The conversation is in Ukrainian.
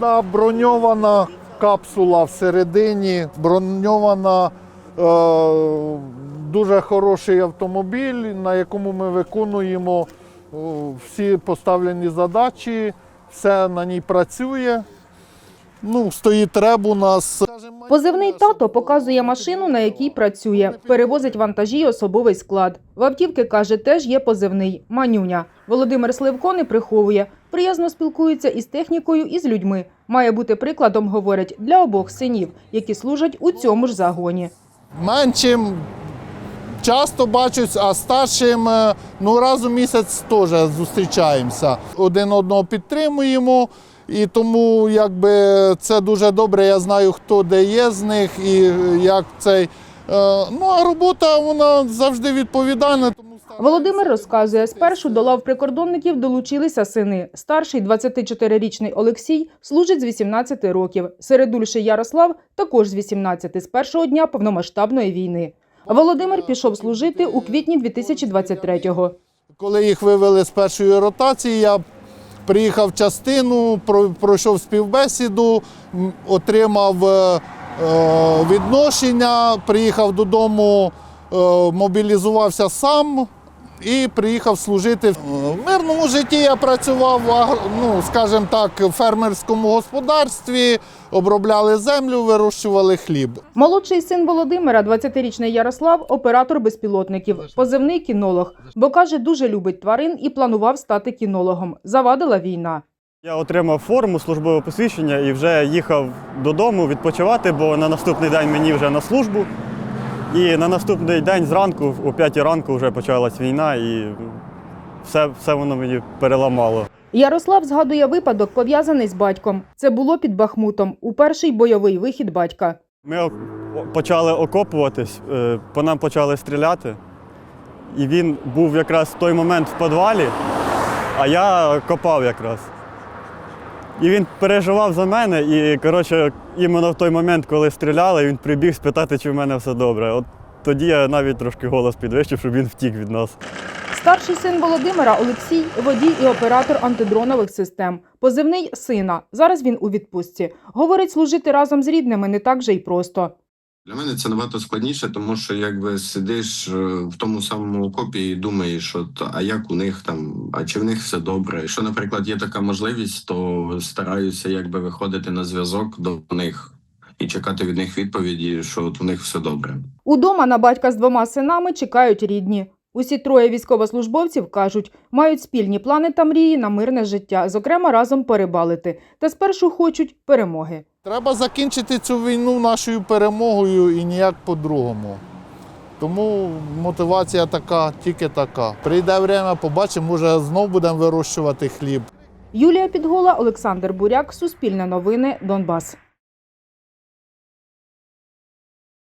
Вона броньована капсула всередині, броньована е, дуже хороший автомобіль, на якому ми виконуємо е, всі поставлені задачі, все на ній працює. Ну, стоїть реб у нас. Позивний тато показує машину, на якій працює. Перевозить вантажі й особовий склад. В автівки каже, теж є позивний манюня. Володимир Сливко не приховує. Приязно спілкується із технікою і з людьми. Має бути прикладом, говорить, для обох синів, які служать у цьому ж загоні. Меншим часто бачусь, а старшим е, ну, раз у місяць теж зустрічаємося. Один одного підтримуємо. І тому якби це дуже добре. Я знаю, хто де є з них і як цей. Е, Ну а робота вона завжди відповідальна. Тому. Володимир розказує, спершу до лав прикордонників долучилися сини. Старший 24-річний Олексій служить з 18 років. Середульший Ярослав також з 18 з першого дня повномасштабної війни. Володимир пішов служити у квітні 2023-го. Коли їх вивели з першої ротації, я приїхав в частину, про- пройшов співбесіду, отримав е, е, відношення, приїхав додому, е, мобілізувався сам і приїхав служити. В мирному житті я працював, в ну, скажімо так, в фермерському господарстві, обробляли землю, вирощували хліб. Молодший син Володимира, 20-річний Ярослав, оператор безпілотників, позивний кінолог, бо каже, дуже любить тварин і планував стати кінологом. Завадила війна. Я отримав форму службове посвідчення і вже їхав додому відпочивати, бо на наступний день мені вже на службу. І на наступний день зранку, о 5 ранку, вже почалась війна, і все, все воно мені переламало. Ярослав згадує випадок, пов'язаний з батьком. Це було під Бахмутом у перший бойовий вихід батька. Ми почали окопуватись, е, по нам почали стріляти. І він був якраз в той момент в підвалі, а я копав якраз. І він переживав за мене, і коротше, іменно в той момент, коли стріляли, він прибіг спитати, чи в мене все добре. От тоді я навіть трошки голос підвищив, щоб він втік від нас. Старший син Володимира Олексій водій і оператор антидронових систем. Позивний сина. Зараз він у відпустці. Говорить, служити разом з рідними не так же й просто. Для мене це набагато складніше, тому що якби сидиш е, в тому самому окопі і думаєш, от а як у них там, а чи в них все добре? Якщо, наприклад, є така можливість, то стараюся якби виходити на зв'язок до них і чекати від них відповіді, що от у них все добре. Удома на батька з двома синами чекають рідні. Усі троє військовослужбовців кажуть, мають спільні плани та мрії на мирне життя, зокрема разом порибалити. Та спершу хочуть перемоги. Треба закінчити цю війну нашою перемогою і ніяк по-другому. Тому мотивація така, тільки така. Прийде время, побачимо, може знов будемо вирощувати хліб. Юлія Підгола, Олександр Буряк, Суспільне новини, Донбас.